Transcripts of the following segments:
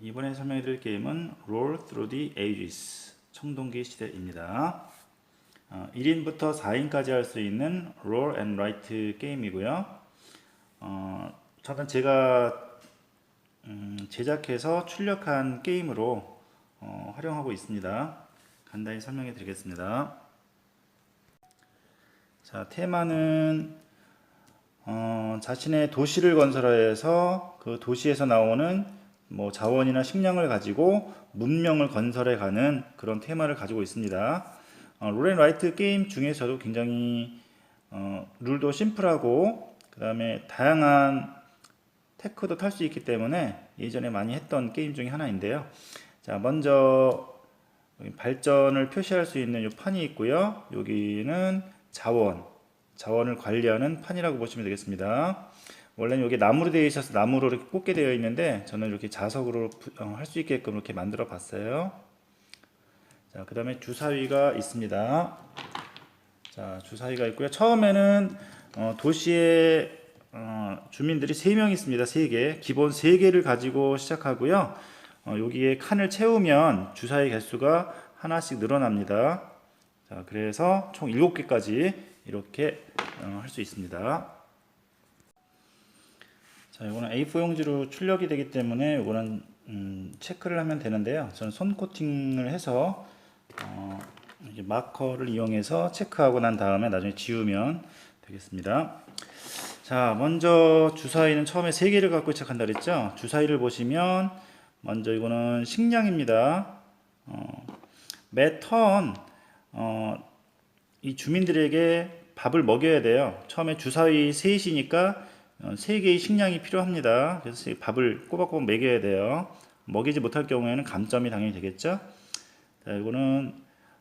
이번에 설명해 드릴 게임은 Roll Through the Ages 청동기 시대입니다. 어, 1인부터 4인까지 할 수 있는 Roll and Write 게임이고요. 어, 저는 제가 음, 제작해서 출력한 게임으로 어, 활용하고 있습니다. 간단히 설명해 드리겠습니다. 자, 테마는 어, 자신의 도시를 건설해서 그 도시에서 나오는 뭐 자원이나 식량을 가지고 문명을 건설해 가는 그런 테마를 가지고 있습니다. 어, 롤앤 라이트 게임 중에서도 굉장히 어, 룰도 심플하고 그 다음에 다양한 테크도 탈 수 있기 때문에 예전에 많이 했던 게임 중에 하나인데요. 자, 먼저 발전을 표시할 수 있는 이 판이 있고요. 여기는 자원, 자원을 관리하는 판이라고 보시면 되겠습니다. 원래는 여기 나무로 되어 있어서 나무로 이렇게 꽂게 되어 있는데 저는 이렇게 자석으로 어, 할수 있게끔 이렇게 만들어 봤어요. 자, 그 다음에 주사위가 있습니다. 자, 주사위가 있고요. 처음에는 어, 도시에 어, 주민들이 3명 있습니다. 3개. 기본 3개를 가지고 시작하고요. 어, 여기에 칸을 채우면 주사위 개수가 하나씩 늘어납니다. 자, 그래서 총 7개까지 이렇게 어, 할수 있습니다. 자, 이거는 A4 용지로 출력이 되기 때문에 이거는 음, 체크를 하면 되는데요. 저는 손 코팅을 해서 어, 마커를 이용해서 체크하고 난 다음에 나중에 지우면 되겠습니다. 자, 먼저 주사위는 처음에 세 개를 갖고 시작한다 그랬죠? 주사위를 보시면 먼저 이거는 식량입니다. 어, 매턴 어, 이 주민들에게 밥을 먹여야 돼요. 처음에 주사위 셋이니까 어, 세 개의 식량이 필요합니다. 그래서 밥을 꼬박꼬박 먹여야 돼요. 먹이지 못할 경우에는 감점이 당연히 되겠죠. 자, 이거는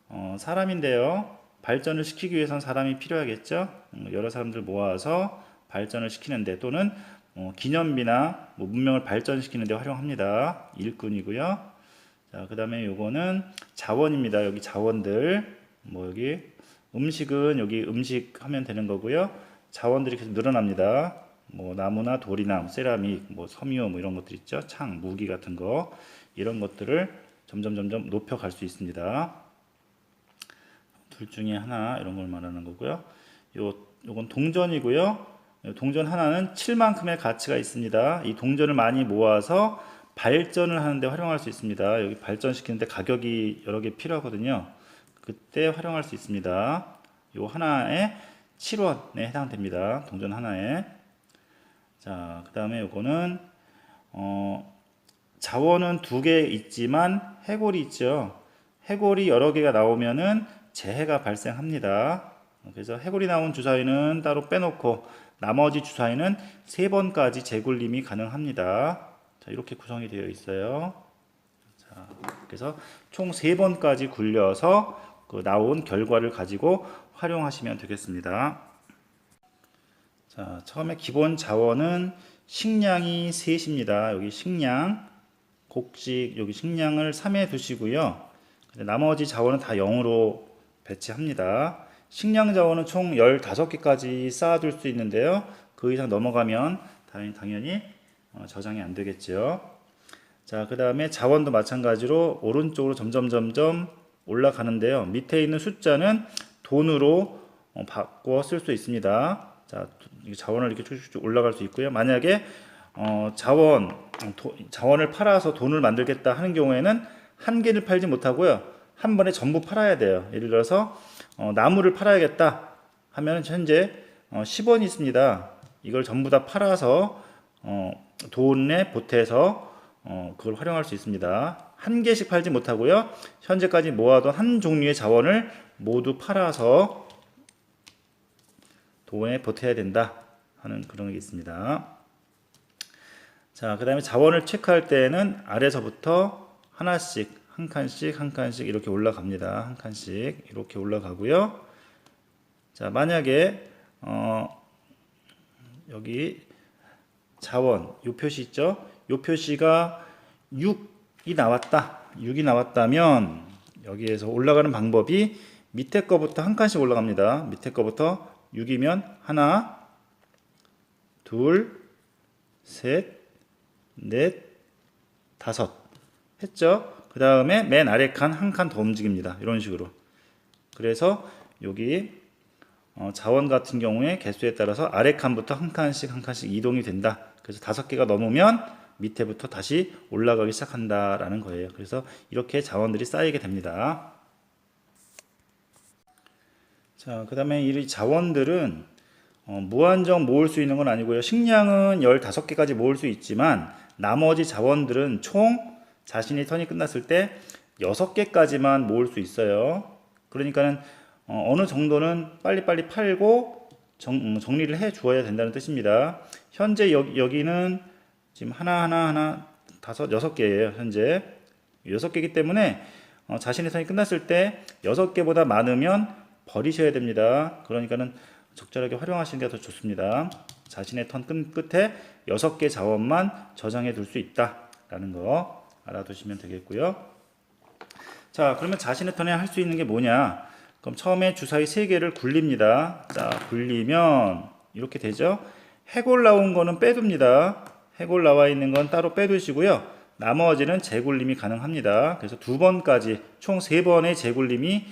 어, 사람인데요. 발전을 시키기 위해서는 사람이 필요하겠죠. 음, 여러 사람들 모아서 발전을 시키는데 또는 어, 기념비나 뭐 문명을 발전시키는데 활용합니다. 일꾼이고요. 자, 그 다음에 요거는 자원입니다. 여기 자원들 뭐 여기 음식은 여기 음식 하면 되는 거고요. 자원들이 계속 늘어납니다. 뭐 나무나 돌이나 뭐 세라믹, 뭐 섬유 뭐 이런 것들 있죠. 창, 무기 같은 거 이런 것들을 점점 점점 높여 갈 수 있습니다. 둘 중에 하나 이런 걸 말하는 거고요. 요 요건 동전이고요. 요 동전 하나는 7만큼의 가치가 있습니다. 이 동전을 많이 모아서 발전을 하는데 활용할 수 있습니다. 여기 발전시키는데 가격이 여러 개 필요하거든요. 그때 활용할 수 있습니다. 요 하나에 7원에 해당됩니다. 동전 하나에. 자, 그 다음에 요거는, 어, 자원은 두 개 있지만 해골이 있죠. 해골이 여러 개가 나오면은 재해가 발생합니다. 그래서 해골이 나온 주사위는 따로 빼놓고 나머지 주사위는 세 번까지 재굴림이 가능합니다. 자, 이렇게 구성이 되어 있어요. 자, 그래서 총 세 번까지 굴려서 그 나온 결과를 가지고 활용하시면 되겠습니다. 자, 처음에 기본 자원은 식량이 셋입니다. 여기 식량, 곡식, 여기 식량을 3에 두시고요. 나머지 자원은 다 0으로 배치합니다. 식량 자원은 총 15개까지 쌓아둘 수 있는데요. 그 이상 넘어가면 당연히, 어, 저장이 안 되겠죠. 자, 그 다음에 자원도 마찬가지로 오른쪽으로 점점 점점 올라가는데요. 밑에 있는 숫자는 돈으로 어, 바꿔 쓸 수 있습니다. 자, 이 자원을 이렇게 쭉쭉쭉 올라갈 수 있고요. 만약에 어, 자원 도, 자원을 팔아서 돈을 만들겠다 하는 경우에는 한 개를 팔지 못하고요. 한 번에 전부 팔아야 돼요. 예를 들어서 어, 나무를 팔아야겠다 하면 현재 어, 10원이 있습니다. 이걸 전부 다 팔아서 어, 돈에 보태서 어, 그걸 활용할 수 있습니다. 한 개씩 팔지 못하고요. 현재까지 모아둔 한 종류의 자원을 모두 팔아서 돈에 보태야 된다 하는 그런 게 있습니다. 자, 그 다음에 자원을 체크할 때는 아래서부터 하나씩, 한 칸씩, 한 칸씩 이렇게 올라갑니다. 한 칸씩 이렇게 올라가고요. 자, 만약에, 어, 여기 자원, 요 표시 있죠? 요 표시가 6이 나왔다 6이 나왔다면 여기에서 올라가는 방법이 밑에 거부터 한 칸씩 올라갑니다. 밑에 거부터 6이면 하나, 둘, 셋, 넷, 다섯 했죠. 그 다음에 맨 아래 칸 한 칸 더 움직입니다. 이런 식으로. 그래서 여기 어, 자원 같은 경우에 개수에 따라서 아래 칸부터 한 칸씩 한 칸씩 이동이 된다. 그래서 다섯 개가 넘으면 밑에부터 다시 올라가기 시작한다라는 거예요. 그래서 이렇게 자원들이 쌓이게 됩니다. 자, 그 다음에 이 자원들은 어, 무한정 모을 수 있는 건 아니고요. 식량은 15개까지 모을 수 있지만 나머지 자원들은 총 자신이 턴이 끝났을 때 6개까지만 모을 수 있어요. 그러니까는 어, 느 정도는 빨리빨리 팔고 정, 음, 정리를 해 주어야 된다는 뜻입니다. 현재 여, 여기는 지금 하나하나 하나 다섯 여섯 개예요. 현재 여섯 개이기 때문에 어, 자신의 턴이 끝났을 때 여섯 개보다 많으면 버리셔야 됩니다. 그러니까는 적절하게 활용하시는 게 더 좋습니다. 자신의 턴 끝, 끝에 여섯 개 자원만 저장해 둘 수 있다라는 거 알아두시면 되겠고요. 자, 그러면 자신의 턴에 할 수 있는 게 뭐냐? 그럼 처음에 주사위 세 개를 굴립니다. 자, 굴리면 이렇게 되죠. 해골 나온 거는 빼둡니다. 해골 나와 있는 건 따로 빼두시고요. 나머지는 재굴림이 가능합니다. 그래서 두 번까지 총 세 번의 재굴림이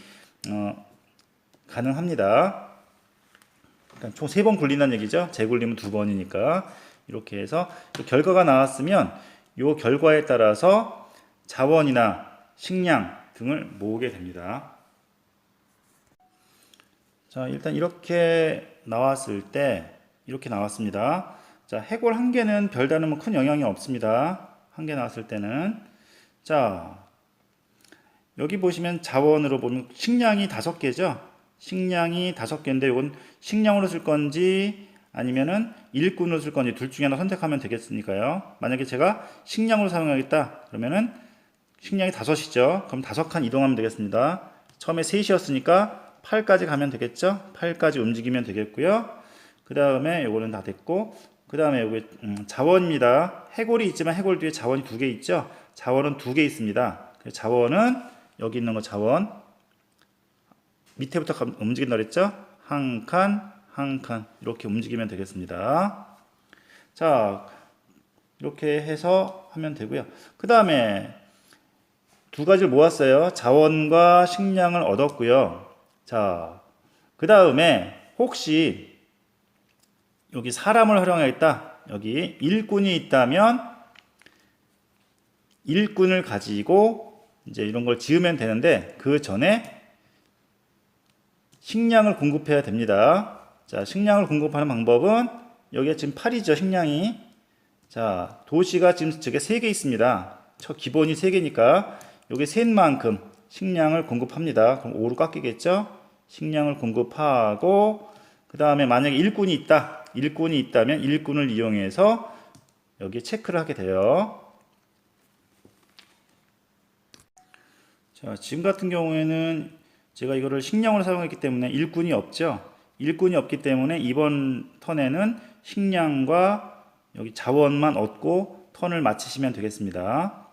어, 가능합니다. 그러니까 총 세 번 굴린다는 얘기죠. 재굴림은 두 번이니까 이렇게 해서 결과가 나왔으면 이 결과에 따라서 자원이나 식량 등을 모으게 됩니다. 자, 일단 이렇게 나왔을 때 이렇게 나왔습니다. 자, 해골 한 개는 별다른 뭐큰 영향이 없습니다. 한 개 나왔을 때는 자, 여기 보시면 자원으로 보면 식량이 다섯 개죠. 식량이 다섯 개인데 이건 식량으로 쓸 건지 아니면은 일꾼으로 쓸 건지 둘 중에 하나 선택하면 되겠으니까요. 만약에 제가 식량으로 사용하겠다 그러면은 식량이 다섯이죠. 그럼 다섯 칸 이동하면 되겠습니다. 처음에 셋이었으니까 8까지 가면 되겠죠. 8까지 움직이면 되겠고요. 그 다음에 요거는 다 됐고 그 다음에 여기 음, 자원입니다. 해골이 있지만 해골 뒤에 자원이 두 개 있죠. 자원은 두 개 있습니다. 그래서 자원은 여기 있는 거 자원 밑에부터 가- 움직인다 그랬죠? 한 칸, 한 칸 이렇게 움직이면 되겠습니다. 자, 이렇게 해서 하면 되고요. 그 다음에 두 가지를 모았어요. 자원과 식량을 얻었고요. 자, 그 다음에 혹시 여기 사람을 활용하겠다. 여기 일꾼이 있다면 일꾼을 가지고 이제 이런 걸 지으면 되는데 그 전에 식량을 공급해야 됩니다. 자, 식량을 공급하는 방법은 여기에 지금 8이죠, 식량이. 자, 도시가 지금 저게 3개 있습니다. 저 기본이 3개니까 여기 셋만큼 식량을 공급합니다. 그럼 5로 깎이겠죠? 식량을 공급하고 그 다음에 만약에 일꾼이 있다. 일꾼이 있다면 일꾼을 이용해서 여기 체크를 하게 돼요. 자, 지금 같은 경우에는 제가 이거를 식량으로 사용했기 때문에 일꾼이 없죠. 일꾼이 없기 때문에 이번 턴에는 식량과 여기 자원만 얻고 턴을 마치시면 되겠습니다.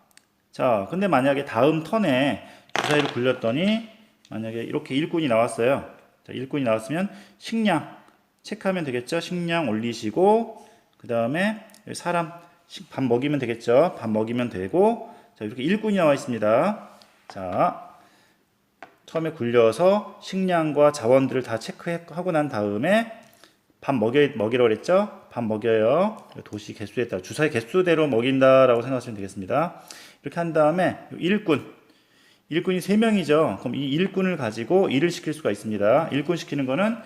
자, 근데 만약에 다음 턴에 주사위를 굴렸더니 만약에 이렇게 일꾼이 나왔어요. 자, 일꾼이 나왔으면 식량 체크하면 되겠죠. 식량 올리시고 그 다음에 사람 식- 밥 먹이면 되겠죠. 밥 먹이면 되고 자 이렇게 일꾼이 나와 있습니다. 자 처음에 굴려서 식량과 자원들을 다 체크하고 난 다음에 밥 먹여 먹이라고 그랬죠. 밥 먹여요. 도시 개수에 따라 주사위 개수대로 먹인다라고 생각하시면 되겠습니다. 이렇게 한 다음에 일꾼 일꾼이 세명이죠 그럼 이 일꾼을 가지고 일을 시킬 수가 있습니다. 일꾼 시키는 거는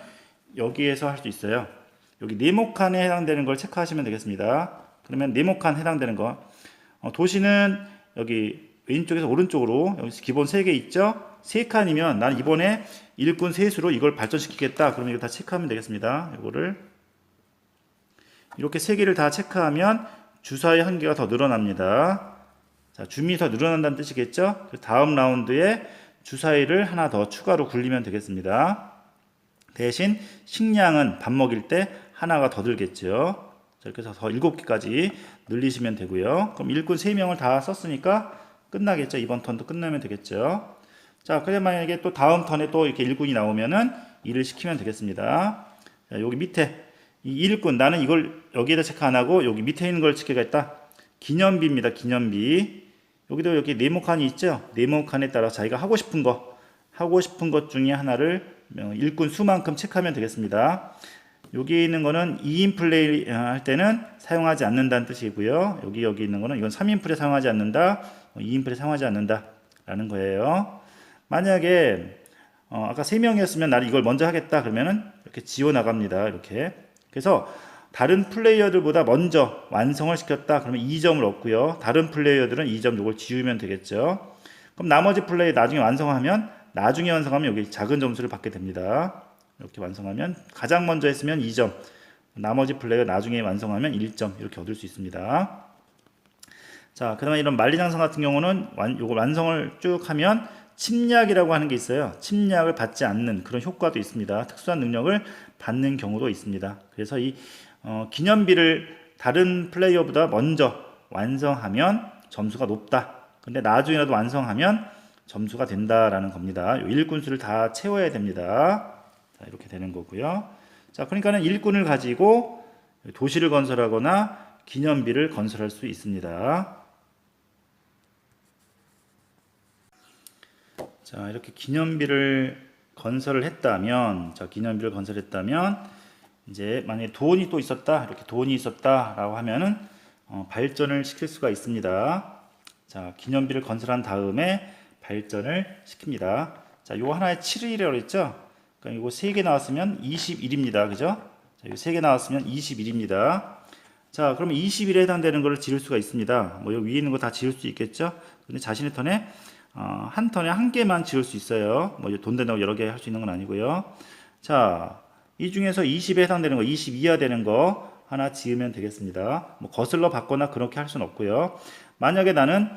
여기에서 할 수 있어요. 여기 네모칸에 해당되는 걸 체크하시면 되겠습니다. 그러면 네모칸 해당되는 거. 어, 도시는 여기 왼쪽에서 오른쪽으로 여기 기본 3개 있죠? 3칸이면 난 이번에 일꾼 세수로 이걸 발전시키겠다. 그러면 이거 다 체크하면 되겠습니다. 이거를 이렇게 3개를 다 체크하면 주사위 한 개가 더 늘어납니다. 자, 줌이 더 늘어난다는 뜻이겠죠? 그 다음 라운드에 주사위를 하나 더 추가로 굴리면 되겠습니다. 대신 식량은 밥 먹일 때 하나가 더 들겠죠. 자, 이렇게 해서 더 7개까지 늘리시면 되고요. 그럼 일꾼 3명을 다 썼으니까 끝나겠죠. 이번 턴도 끝나면 되겠죠. 자, 그래 만약에 또 다음 턴에 또 이렇게 일꾼이 나오면은 일을 시키면 되겠습니다. 자, 여기 밑에 이 일꾼 나는 이걸 여기에다 체크 안 하고 여기 밑에 있는 걸 지켜겠다. 기념비입니다. 기념비. 여기도 여기 네모 칸이 있죠. 네모 칸에 따라 자기가 하고 싶은 거 하고 싶은 것 중에 하나를 어, 일꾼 수만큼 체크하면 되겠습니다. 여기 있는 거는 2인 플레이 할 때는 사용하지 않는다는 뜻이고요. 여기 여기 있는 거는 이건 3인 플레이 사용하지 않는다. 2인 플레이 사용하지 않는다라는 거예요. 만약에 어, 아까 3명이었으면 나는 이걸 먼저 하겠다 그러면은 이렇게 지워 나갑니다. 이렇게. 그래서 다른 플레이어들보다 먼저 완성을 시켰다 그러면 2점을 얻고요. 다른 플레이어들은 2점 요걸 지우면 되겠죠. 그럼 나머지 플레이 나중에 완성하면 나중에 완성하면 여기 작은 점수를 받게 됩니다. 이렇게 완성하면 가장 먼저 했으면 2점, 나머지 플레이어 나중에 완성하면 1점 이렇게 얻을 수 있습니다. 자, 그다음에 이런 만리장성 같은 경우는 완, 요걸 완성을 쭉 하면 침략이라고 하는 게 있어요. 침략을 받지 않는 그런 효과도 있습니다. 특수한 능력을 받는 경우도 있습니다. 그래서 이 어, 기념비를 다른 플레이어보다 먼저 완성하면 점수가 높다. 근데 나중에라도 완성하면 점수가 된다라는 겁니다. 요 일꾼수를 다 채워야 됩니다. 자, 이렇게 되는 거고요. 자, 그러니까는 일꾼을 가지고 도시를 건설하거나 기념비를 건설할 수 있습니다. 자, 이렇게 기념비를 건설을 했다면, 자, 기념비를 건설했다면, 이제 만약에 돈이 또 있었다, 이렇게 돈이 있었다라고 하면은 어, 발전을 시킬 수가 있습니다. 자, 기념비를 건설한 다음에 발전을 시킵니다. 자, 요 하나에 7일이라고 했죠? 그러니까 이거 3개 나왔으면 21입니다. 그죠? 자, 이거 3개 나왔으면 21입니다. 자, 그러면 20일에 해당되는 것을 지을 수가 있습니다. 뭐 여기 위에 있는 거 다 지을 수 있겠죠? 근데 자신의 턴에 어, 한 턴에 한 개만 지을 수 있어요. 뭐 돈 된다고 여러 개 할 수 있는 건 아니고요. 자, 이 중에서 20에 해당되는 거, 20 이하 되는 거 하나 지으면 되겠습니다. 뭐 거슬러 받거나 그렇게 할 수는 없고요. 만약에 나는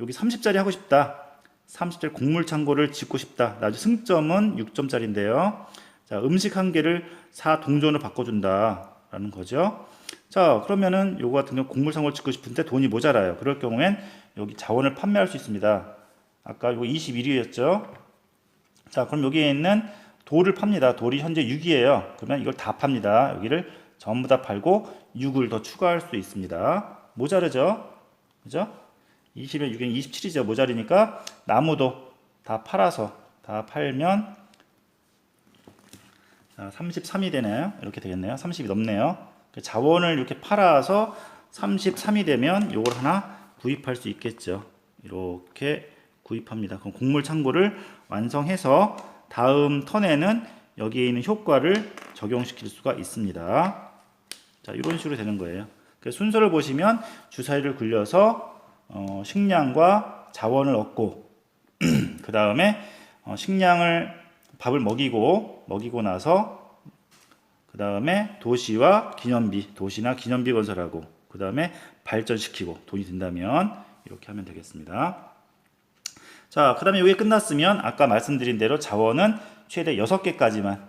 여기 30짜리 하고 싶다. 30짜리 곡물 창고를 짓고 싶다. 나중 승점은 6점짜리인데요. 자, 음식 한 개를 4 동전으로 바꿔준다라는 거죠. 자, 그러면은 요거 같은 경우 곡물 창고를 짓고 싶은데 돈이 모자라요. 그럴 경우엔 여기 자원을 판매할 수 있습니다. 아까 요거 21이었죠. 자, 그럼 여기에 있는 돌을 팝니다. 돌이 현재 6이에요. 그러면 이걸 다 팝니다. 여기를 전부 다 팔고 6을 더 추가할 수 있습니다. 모자르죠? 그죠? 20에 6에 27이죠. 모자리니까 나무도 다 팔아서 다 팔면 자, 33이 되네요. 이렇게 되겠네요. 30이 넘네요. 그 자원을 이렇게 팔아서 33이 되면 이걸 하나 구입할 수 있겠죠. 이렇게 구입합니다. 그럼 곡물 창고를 완성해서 다음 턴에는 여기에 있는 효과를 적용시킬 수가 있습니다. 자, 이런 식으로 되는 거예요. 그 순서를 보시면 주사위를 굴려서 어, 식량과 자원을 얻고 그 다음에 어, 식량을 밥을 먹이고 먹이고 나서 그 다음에 도시와 기념비 도시나 기념비 건설하고 그 다음에 발전시키고 돈이 된다면 이렇게 하면 되겠습니다. 자, 그 다음에 이게 끝났으면 아까 말씀드린 대로 자원은 최대 6개까지만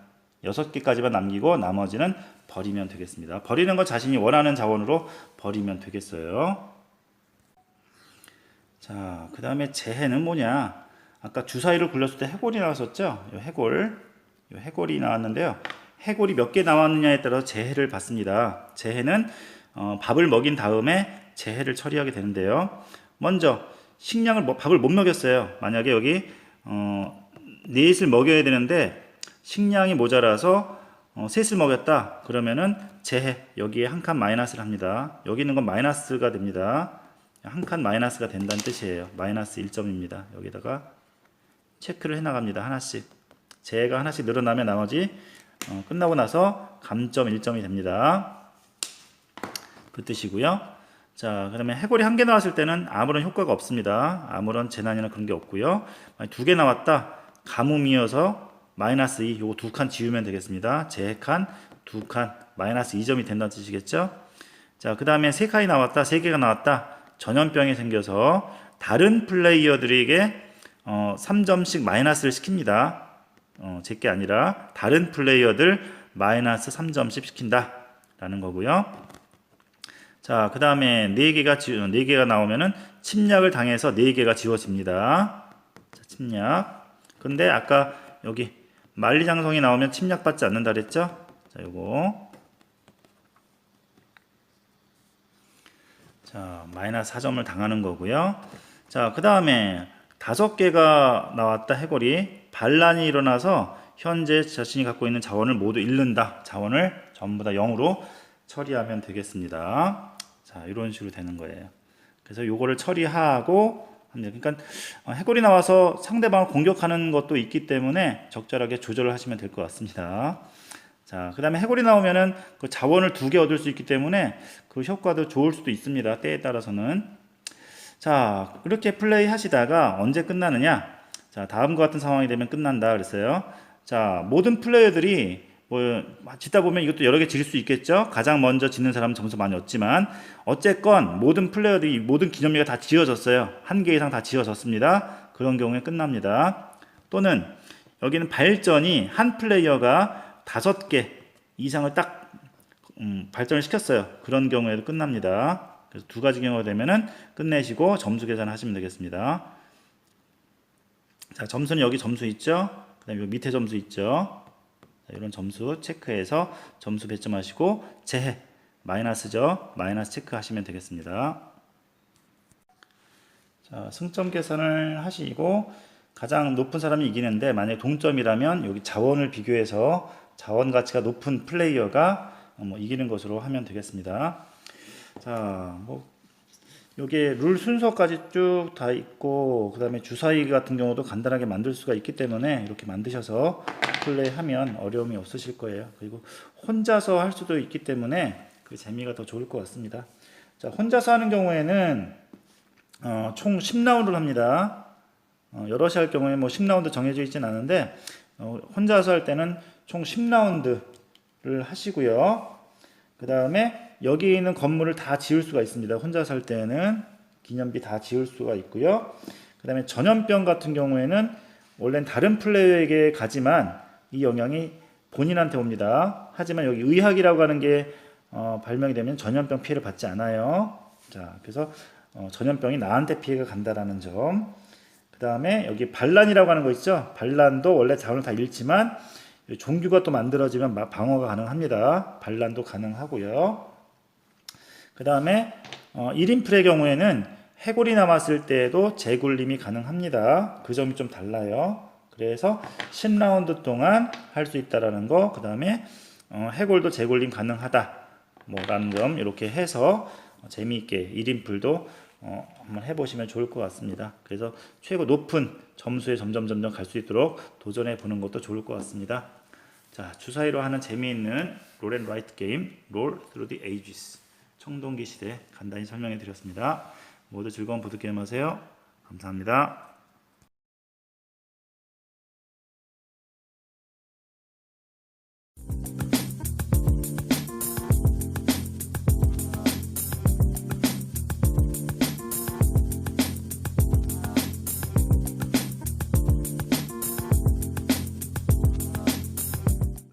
6개까지만 남기고 나머지는 버리면 되겠습니다. 버리는 건 자신이 원하는 자원으로 버리면 되겠어요. 자, 그 다음에 재해는 뭐냐? 아까 주사위를 굴렸을 때 해골이 나왔었죠? 이 해골, 이 해골이 나왔는데요. 해골이 몇 개 나왔느냐에 따라서 재해를 받습니다. 재해는 어, 밥을 먹인 다음에 재해를 처리하게 되는데요. 먼저 식량을 뭐, 밥을 못 먹였어요. 만약에 여기 어, 넷을 먹여야 되는데 식량이 모자라서 어, 셋을 먹였다. 그러면은 재해 여기에 한 칸 마이너스를 합니다. 여기 있는 건 마이너스가 됩니다. 한 칸 마이너스가 된다는 뜻이에요. 마이너스 1점입니다. 여기다가 체크를 해 나갑니다. 하나씩. 재해가 하나씩 늘어나면 나머지 어, 끝나고 나서 감점 1점이 됩니다. 그 뜻이고요. 자, 그러면 해골이 한 개 나왔을 때는 아무런 효과가 없습니다. 아무런 재난이나 그런 게 없고요. 두 개 나왔다. 가뭄이어서 마이너스 2, 요거 두 칸 지우면 되겠습니다. 재 칸, 두 칸, 마이너스 2점이 된다는 뜻이겠죠? 자, 그 다음에 세 칸이 나왔다, 세 개가 나왔다. 전염병이 생겨서 다른 플레이어들에게 어, 3점씩 마이너스를 시킵니다. 어, 제게 아니라 다른 플레이어들 마이너스 3점씩 시킨다. 라는 거고요. 자, 그 다음에 네 개가 지, 네 개가 나오면은 침략을 당해서 네 개가 지워집니다. 자, 침략. 근데 아까 여기 만리장성이 나오면 침략받지 않는다 그랬죠? 자, 요거. 자, 마이너스 4점을 당하는 거고요. 자, 그 다음에 다섯 개가 나왔다 해골이 반란이 일어나서 현재 자신이 갖고 있는 자원을 모두 잃는다. 자원을 전부 다 0으로 처리하면 되겠습니다. 자, 이런 식으로 되는 거예요. 그래서 요거를 처리하고 합니다. 그러니까 어, 해골이 나와서 상대방을 공격하는 것도 있기 때문에 적절하게 조절을 하시면 될 것 같습니다. 자, 그 다음에 해골이 나오면은 그 자원을 두 개 얻을 수 있기 때문에 그 효과도 좋을 수도 있습니다. 때에 따라서는. 자, 이렇게 플레이 하시다가 언제 끝나느냐? 자, 다음과 같은 상황이 되면 끝난다 그랬어요. 자, 모든 플레이어들이 뭐 짓다 보면 이것도 여러 개 지을 수 있겠죠. 가장 먼저 짓는 사람은 점수 많이 얻지만 어쨌건 모든 플레이어들이 모든 기념비가 다 지어졌어요. 한 개 이상 다 지어졌습니다. 그런 경우에 끝납니다. 또는 여기는 발전이 한 플레이어가 다섯 개 이상을 딱 음, 발전을 시켰어요. 그런 경우에도 끝납니다. 그래서 두 가지 경우가 되면은 끝내시고 점수 계산하시면 되겠습니다. 자, 점수는 여기 점수 있죠? 그다음에 밑에 점수 있죠? 자, 이런 점수 체크해서 점수 배점하시고 재해 마이너스죠? 마이너스 체크하시면 되겠습니다. 자, 승점 계산을 하시고 가장 높은 사람이 이기는데 만약 동점이라면 여기 자원을 비교해서 자원 가치가 높은 플레이어가 어, 뭐 이기는 것으로 하면 되겠습니다. 자, 뭐 요게 룰 순서까지 쭉 다 있고 그다음에 주사위 같은 경우도 간단하게 만들 수가 있기 때문에 이렇게 만드셔서 플레이하면 어려움이 없으실 거예요. 그리고 혼자서 할 수도 있기 때문에 그 재미가 더 좋을 것 같습니다. 자, 혼자서 하는 경우에는 어, 총 10라운드를 합니다. 어, 여럿이 할 경우에 뭐 10라운드 정해져 있진 않은데 어, 혼자서 할 때는 총 10라운드를 하시고요. 그 다음에 여기 있는 건물을 다 지을 수가 있습니다. 혼자서 할 때는 기념비 다 지을 수가 있고요. 그 다음에 전염병 같은 경우에는 원래는 다른 플레이어에게 가지만 이 영향이 본인한테 옵니다. 하지만 여기 의학이라고 하는 게 어, 발명이 되면 전염병 피해를 받지 않아요. 자, 그래서 어, 전염병이 나한테 피해가 간다라는 점. 그 다음에 여기 반란이라고 하는 거 있죠. 반란도 원래 자원을 다 잃지만 종규가 또 만들어지면 마- 방어가 가능합니다. 반란도 가능하고요. 그 다음에 어, 1인플의 경우에는 해골이 남았을 때에도 재굴림이 가능합니다. 그 점이 좀 달라요. 그래서 10라운드 동안 할 수 있다라는 거, 그 다음에 어, 해골도 재굴림 가능하다. 뭐 라는 점 이렇게 해서 어, 재미있게 1인플도 어, 한번 해보시면 좋을 것 같습니다. 그래서 최고 높은 점수에 점점 점점 갈 수 있도록 도전해 보는 것도 좋을 것 같습니다. 자, 주사위로 하는 재미있는 롤앤 라이트 게임 롤 through the ages 청동기 시대 간단히 설명해 드렸습니다. 모두 즐거운 보드게임 하세요. 감사합니다.